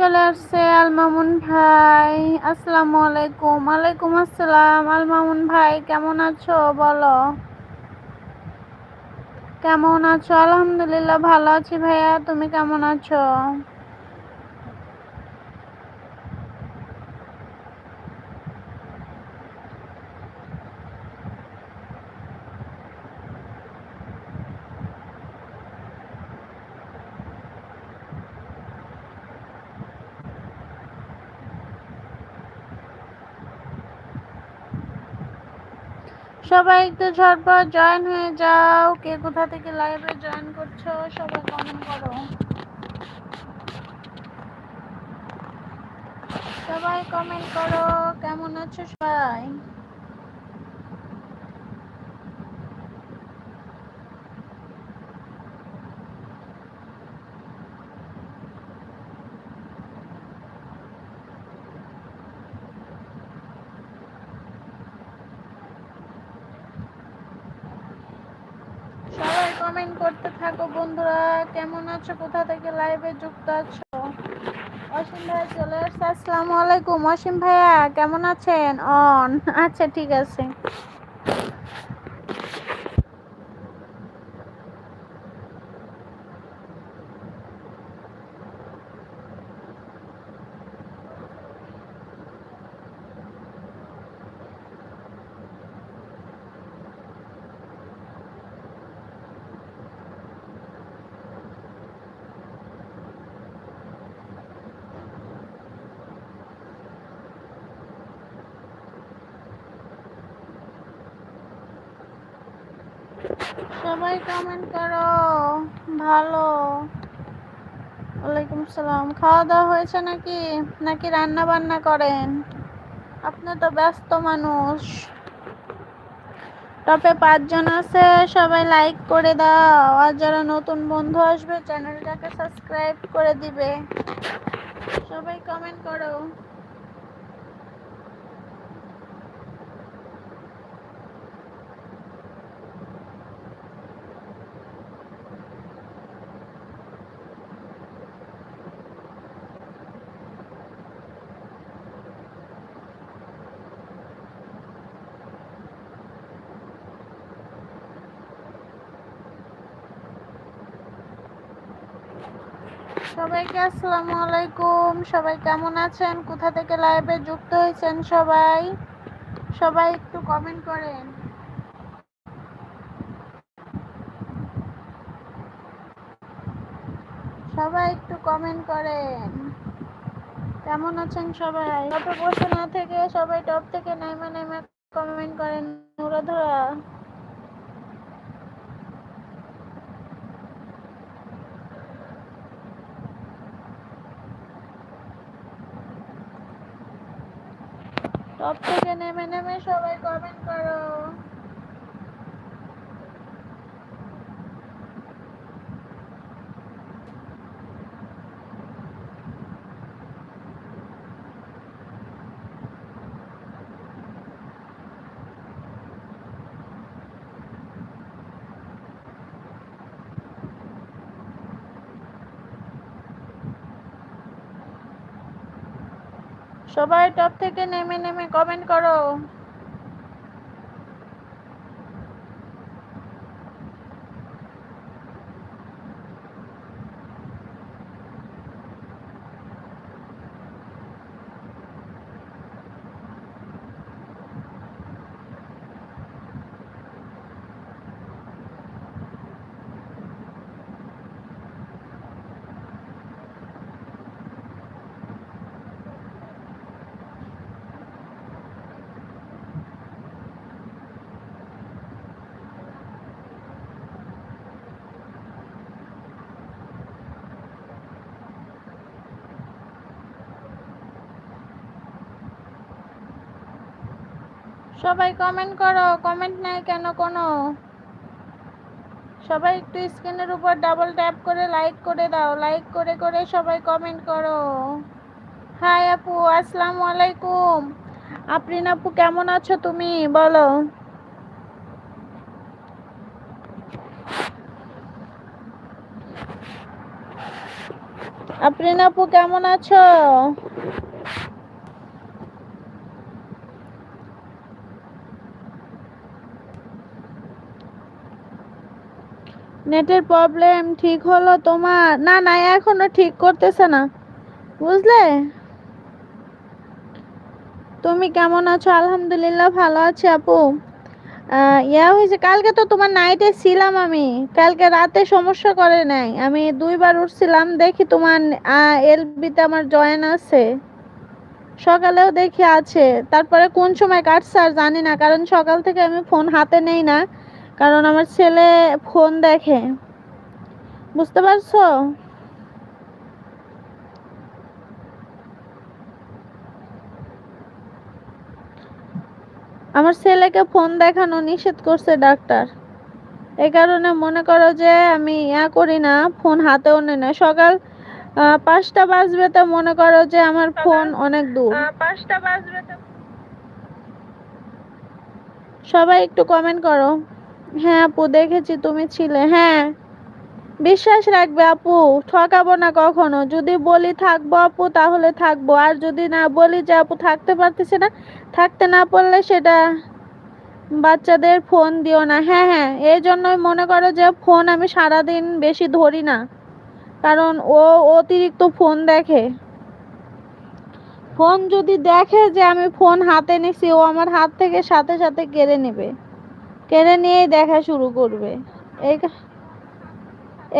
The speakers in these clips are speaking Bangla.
চলে আসছে আলমামুন ভাই। আসসালামু আলাইকুম। আলাইকুম আসসালাম। আলমামুন ভাই, কেমন আছো? বলো। কেমন আছো? আলহামদুলিল্লাহ, ভালো আছি ভাইয়া। তুমি কেমন আছো? সবাই একটু ঝটপট জয়েন হয়ে যাও। কে কোথা থেকে লাইভে জয়েন করছ, সবাই কমেন্ট করো। সবাই কমেন্ট করো, কেমন আছো সবাই সবাই কমেন্ট করতে থাকো বন্ধুরা। কেমন আছো? কোথা থেকে লাইভে যুক্ত আছো? অসীম ভাই চলে আসছে। আসসালামু আলাইকুম। অসীম ভাইয়া, কেমন আছেন? অন। আচ্ছা ঠিক আছে। সবাই কমেন্ট করো। ভালো। ওয়ালাইকুম সালাম। খাওয়া দাওয়া হয়েছে নাকি? নাকি রান্না বান্না করেন? আপনি তো ব্যস্ত মানুষ। টপে পাঁচজন আছে, সবাই লাইক করে দাও। আর যারা নতুন বন্ধু আসবে, চ্যানেলটাকে সাবস্ক্রাইব করে দিবে। সবাই কমেন্ট করো। সবাইকে আসসালামু আলাইকুম। সবাই কেমন আছেন? কোথা থেকে লাইভে যুক্ত হয়েছেন সবাই? সবাই একটু কমেন্ট করেন। সবাই একটু কমেন্ট করেন। কেমন আছেন সবাই? টপে বসে না থেকে সবাই টপ থেকে নেমে নেমে কমেন্ট করেন। নুরাধরা। টপ থেকে নেমে নেমে সবাই কমেন্ট করো। সবাই টপ থেকে নেমে নেমে কমেন্ট করো। সবাই কমেন্ট করো কমেন্ট নাই কেন কোনো? সবাই একটু স্ক্রিনের উপর ডাবল ট্যাপ করে লাইক করে দাও লাইক করে করে সবাই কমেন্ট করো। হাই আপু, আসসালামু আলাইকুম। আফরিন আপু, কেমন আছো তুমি? বলো। আফরিন আপু, কেমন আছো? নেটের প্রবলেম ঠিক হলো তোমার। না না, এখনও ঠিক করতেছে না। বুঝলে? তুমি কেমন আছো? আলহামদুলিল্লাহ ভালো আছি আপু। ইয়া হয়েছে, কালকে তো তোমার নাইটে ছিলাম আমি। কালকে রাতে সমস্যা করে নাই। আমি দুইবার উঠছিলাম, দেখি তোমার এলবিতে আমার জয়েন আছে। সকালেও দেখি আছে। তারপরে কোন সময় কাটছে আর জানি না, কারণ সকাল থেকে আমি ফোন হাতে নেই না। কারণ আমার ছেলে ফোন দেখে। বুঝতে পারছ? আমার ছেলেকে ফোন দেখানো নিষেধ করছে ডাক্তার। এই কারণে মনে করো যে আমি ইয়া করি না ফোন হাতেও নেই না। সকাল আহ, পাঁচটা বাজবে তো মনে করো যে আমার ফোন অনেক দূর। পাঁচটা বাজবে তো। সবাই একটু কমেন্ট করো। হ্যাঁ আপু, দেখেছি তুমি ছিলে হ্যাঁ। বিশ্বাস রাখবে, আপু, ঠকাবো না কখনো। যদি বলি থাকব, আপু, তাহলে থাকব। আর যদি না বলি যে, আপু, থাকতে পারতেছে না, থাকতে না পারলে সেটা বাচ্চাদের ফোন দিও না। হ্যাঁ হ্যাঁ এই জন্যই মনে করো যে, ফোন আমি সারাদিন বেশি ধরি না। কারণ ও অতিরিক্ত ফোন দেখে। ফোন যদি দেখে যে, আমি ফোন হাতে নিছি, ও আমার হাত থেকে সাথে সাথে কেড়ে নেবে। কেড়ে নিয়েই দেখা শুরু করবে।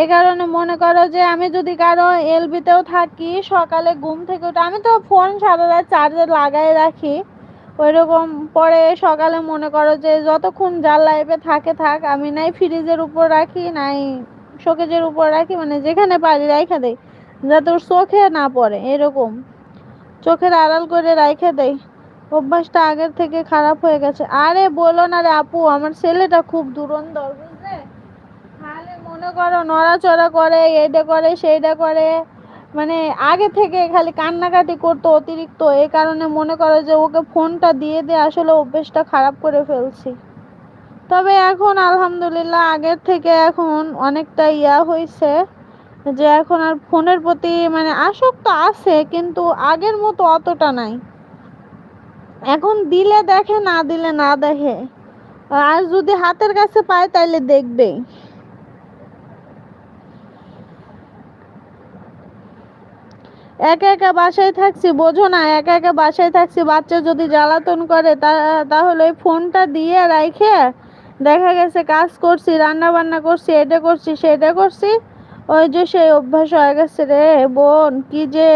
এই কারণে মনে করো যে আমি যদি কারও এলবিতেও থাকি, সকালে ঘুম থেকে উঠে, আমি তো ফোন সারা রাত চার্জে লাগাই রাখি। ওইরকম পরে সকালে মনে করো যে যতক্ষণ যার লাইফে থাকে থাক, আমি নাই ফ্রিজের উপর রাখি, নাই শোকেজের উপর রাখি মানে যেখানে পারি রাইখা দেই। যাতে ওর চোখে না পড়ে, এরকম। চোখের আড়াল করে রাইখে দেই। অভ্যাসটা আগের থেকে খারাপ হয়ে গেছে। আরে বলো না রে আপু, আমার ছেলেটা খুব দুরন্তর, বুঝলে? খালি মনে করো নড়াচড়া করে, এইটা করে, সেইটা করে। মানে আগে থেকে খালি কান্নাকাটি করতো অতিরিক্ত, এই কারণে মনে করো যে ওকে ফোনটা দিয়ে দিয়ে আসলে অভ্যেসটা খারাপ করে ফেলছি। তবে এখন আলহামদুলিল্লাহ আগের থেকে এখন অনেকটা ইয়া হয়েছে যে এখন আর ফোনের প্রতি মানে আসক্ত আছে, কিন্তু আগের মতো অতটা নাই। এখন দিলে দেখে, না দিলে না দেখে। আর যদি হাতের কাছে পায়, তাইলে দেখবেই একা একা বাসায় থাকছি, বোঝো না, একা একা বাসায় থাকছি, বাচ্চা যদি জ্বালাতন করে তাহলে ওই ফোনটা দিয়ে রাইখে দেখা গেছে কাজ করছি রান্না বান্না করছি, এটা করছি, সেটা করছি। ওই যে সেই অভ্যাস হয়ে গেছে রে বোন, কি যে।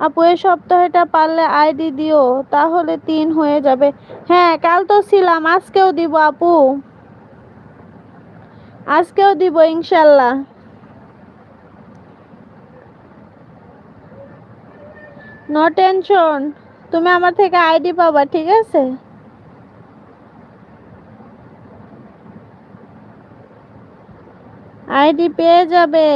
আপু এই সপ্তাহটা পারলে আইডি দিও, তাহলে তিন হয়ে যাবে। হ্যাঁ কাল তো ছিলাম, আজকেও দিব আপু। আজকেও দিব, ইনশাল্লাহ। নো টেনশন তুমি আমার থেকে আইডি পাবা, ঠিক আছে? আইডি পেয়ে যাবে।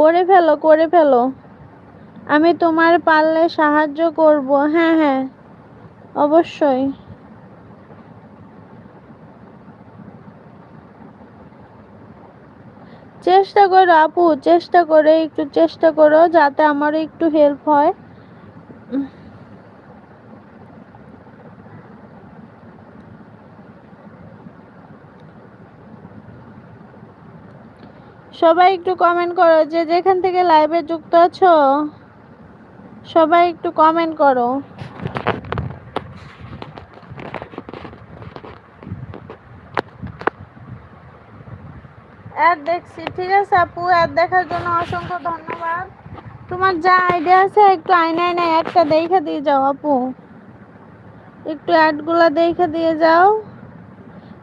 করে ফেলো করে ফেলো। আমি তোমার পারলে সাহায্য করব। হ্যাঁ হ্যাঁ অবশ্যই। চেষ্টা করো আপু, চেষ্টা করে, একটু চেষ্টা করো যাতে আমারও একটু হেল্প হয়। সবাই একটু কমেন্ট করো যে যেখান থেকে লাইভে যুক্ত আছো, সবাই একটু কমেন্ট করো। অ্যাড দেখছি, ঠিক আছে আপু অ্যাড দেখার জন্য অসংখ্য ধন্যবাদ। তোমার যা আইডিয়া আছে একটু আয়নায় নাই একটা দেখে দিয়ে যাও আপু। একটু অ্যাডগুলো দেখে দিয়ে যাও।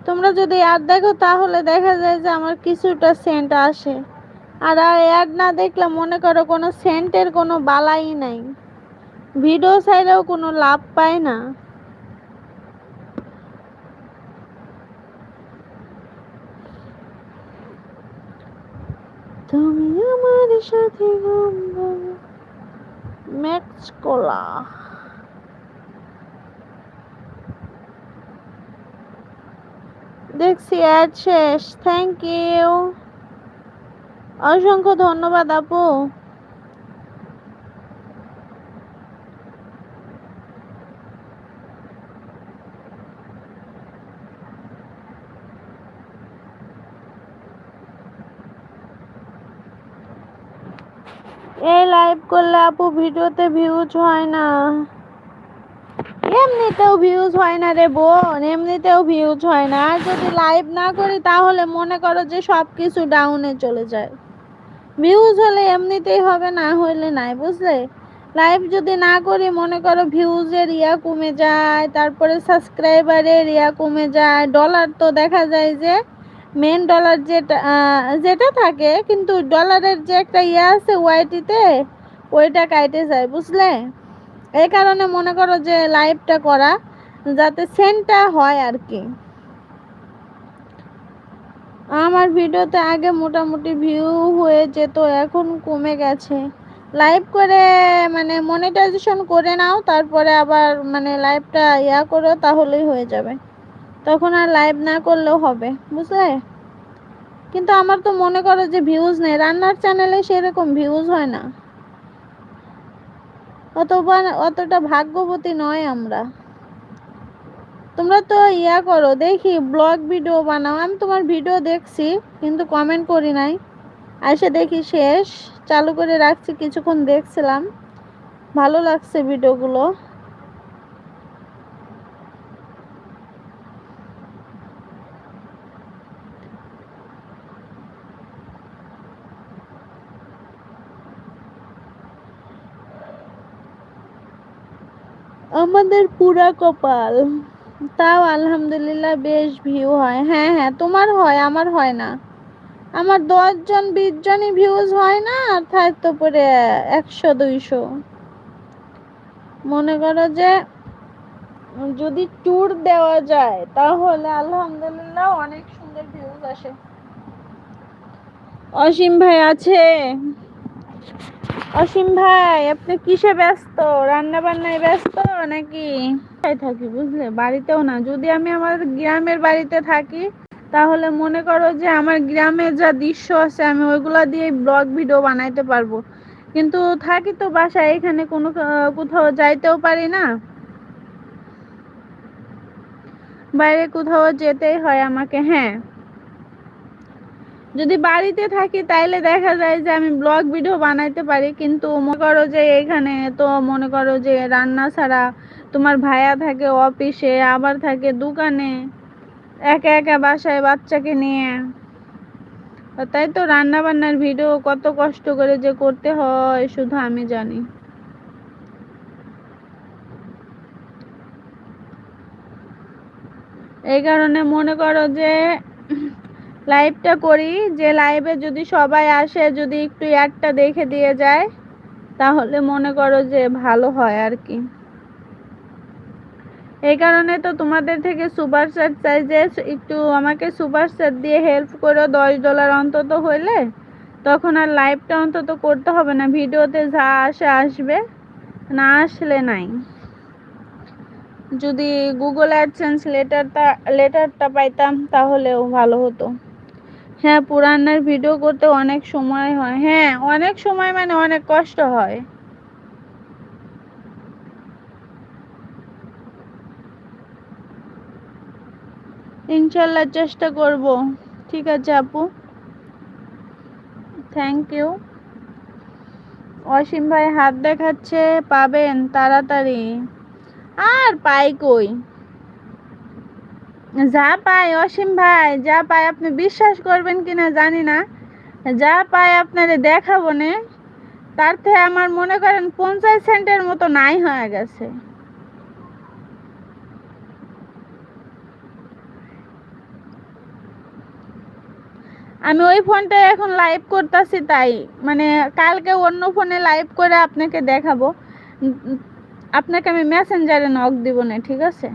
তোমরা যদি অ্যাড দেখো, তাহলে দেখা যায় যে আমার কিছুটা সেন্ট আসে। আর আর অ্যাড না দেখলে মনে করো কোনো সেন্টের কোনো বালাই নাই। ভিডিও সাইডেও কোনো লাভ পায় না। তুমি আমার সাথে ম্যাক্স কোলা দেখছি, অ্যাড শেষ থ্যাংক ইউ অসংখ্য ধন্যবাদ আপু। এই লাইভ করলে আপু ভিডিওতে ভিউজ হয় না। এমনিতেও ভিউজ হয় না রে বোন, এমনিতেও ভিউজ হয় না। আর যদি লাইভ না করি, তাহলে মনে করো যে সব কিছু ডাউনে চলে যায়। ভিউজ হলে এমনিতেই হবে, না হইলে নাই, বুঝলে? লাইভ যদি না করি, মনে করো ভিউজের ইয়া কমে যায়, তারপরে সাবস্ক্রাইবারের ইয়া কমে যায়। ডলার তো দেখা যায় যে মেন ডলার যেটা যেটা থাকে, কিন্তু ডলারের যে একটা ইয়ে আছে ওয়াইটিতে ওইটা কাইটে যায়, বুঝলে? এই কারণে মনে করো যে লাইভটা করা, যাতে সেন্টটা হয় আর কি আমার ভিডিওতে আগে মোটামুটি ভিউ হয়ে যেত, এখন কমে গেছে। লাইভ করে মানে মনিটাইজেশন করে নাও, তারপরে আবার মানে লাইভটা ইয়া করো, তাহলেই হয়ে যাবে। তখন আর লাইভ না করলেও হবে, বুঝলে? কিন্তু আমার তো মনে করো যে ভিউজ নেই, রান্নার চ্যানেলে সেরকম ভিউজ হয় না। অতবার অতটা ভাগ্যবতী নয় আমরা। তোমরা তো ইয়া করো, দেখি ব্লগ ভিডিও বানাও। আমি তোমার ভিডিও দেখছি, কিন্তু কমেন্ট করি নাই। আসে দেখি শেষ। চালু করে রাখছি, কিছুক্ষণ দেখছিলাম। ভালো লাগছে ভিডিওগুলো। আমাদের পুরা কপাল। তাও আলহামদুলিল্লাহ বেশ ভিউ হয়। হ্যাঁ হ্যাঁ তোমার হয়, আমার হয় না। আমার দশজন বিশ জনই ভিউজ হয় না, আর থাকতো পরে একশো, দুইশো। মনে করো যে যদি ট্যুর দেওয়া যায়, তাহলে আলহামদুলিল্লাহ অনেক সুন্দর ভিউজ আসে। অসীম ভাই আছে। অসীম ভাই, আপনি কিসে ব্যস্ত? রান্না বান্নায় ব্যস্ত নাকি? থাকি বুঝলে? বাড়িতেও না। যদি আমি আমার গ্রামের বাড়িতে থাকি, তাহলে মনে করো যে আমার গ্রামের যা দৃশ্য আছে, আমি ওইগুলা দিয়ে ব্লগ ভিডিও বানাইতে পারব। কিন্তু থাকি তো বাসায়, এখানে কোনো কোথাও যাইতেও পারি না। বাইরে কোথাও যেতেই হয় আমাকে হ্যাঁ। যদি বাড়িতে থাকি তাইলে দেখা যায় যে আমি ব্লগ ভিডিও বানাইতে পারি, কিন্তু মনে করো যে এখানে তো মনে করো যে রান্না ছাড়া তোমার ভাইয়া থাকে অফিসে, আবার থাকে দোকানে, একা একা বাসায় বাচ্চাকে নিয়ে। তাই তো রান্না বান্নার ভিডিও কত কষ্ট করে যে করতে হয়, শুধু আমি জানি। এই কারণে মনে করো যে লাইভটা করি, যে লাইভে যদি সবাই আসে, যদি একটু অ্যাডটা দেখে দিয়ে যায়, তাহলে মনে করো যে ভালো হয় আর কি। এই কারণে তো তোমাদের থেকে সুপার সেট চাই যে একটু আমাকে সুপার সেট দিয়ে হেল্প করো, দশ ডলার অন্তত হইলে। তখন আর লাইভটা অন্তত করতে হবে না, ভিডিওতে যা আসে আসবে, না আসলে নাই। যদি গুগল অ্যাডসেন্স লেটারটা লেটারটা পাইতাম, তাহলেও ভালো হতো। হ্যাঁ পুরানের ভিডিও করতে অনেক সময় হয়। হ্যাঁ অনেক সময় মানে অনেক কষ্ট হয়। ইনশাল্লাহ চেষ্টা করব। ঠিক আছে, আপু। থ্যাংক ইউ অসীম ভাই হাত দেখাচ্ছে, পাবেন, তাড়াতাড়ি। আর পাই কই? যা পাই অসীম ভাই, যা পাই আপনি বিশ্বাস করবেন কিনা জানি না। যা পাই আপনারে দেখাবো নে। তার থেকে আমার মনে করেন পঞ্চাশ সেন্টের মতো নাই হয়ে গেছে। আমি ওই ফোনটা এখন লাইভ করতেছি তাই। মানে কালকে অন্য ফোনে লাইভ করে আপনাকে দেখাবো। আপনাকে আমি মেসেঞ্জারে নক দিব না, ঠিক আছে?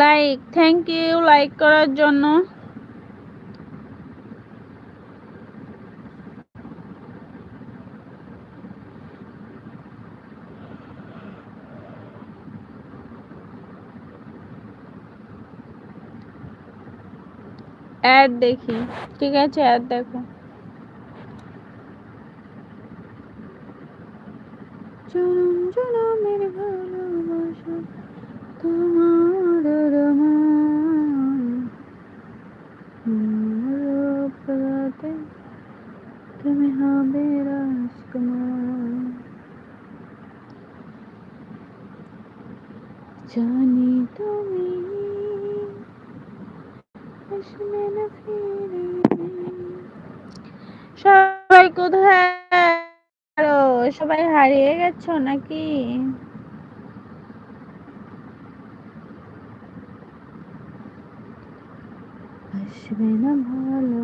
লাইক থ্যাংক ইউ লাইক করার জন্য। অ্যাড দেখি, ঠিক আছে অ্যাড দেখো। জনম জনমের ভালোবাসা তোমার তুমি হবে রাজকুমার। জানি তুমি সবাই কোথায় সবাই হারিয়ে গেছো নাকি? আসবে না ভালো।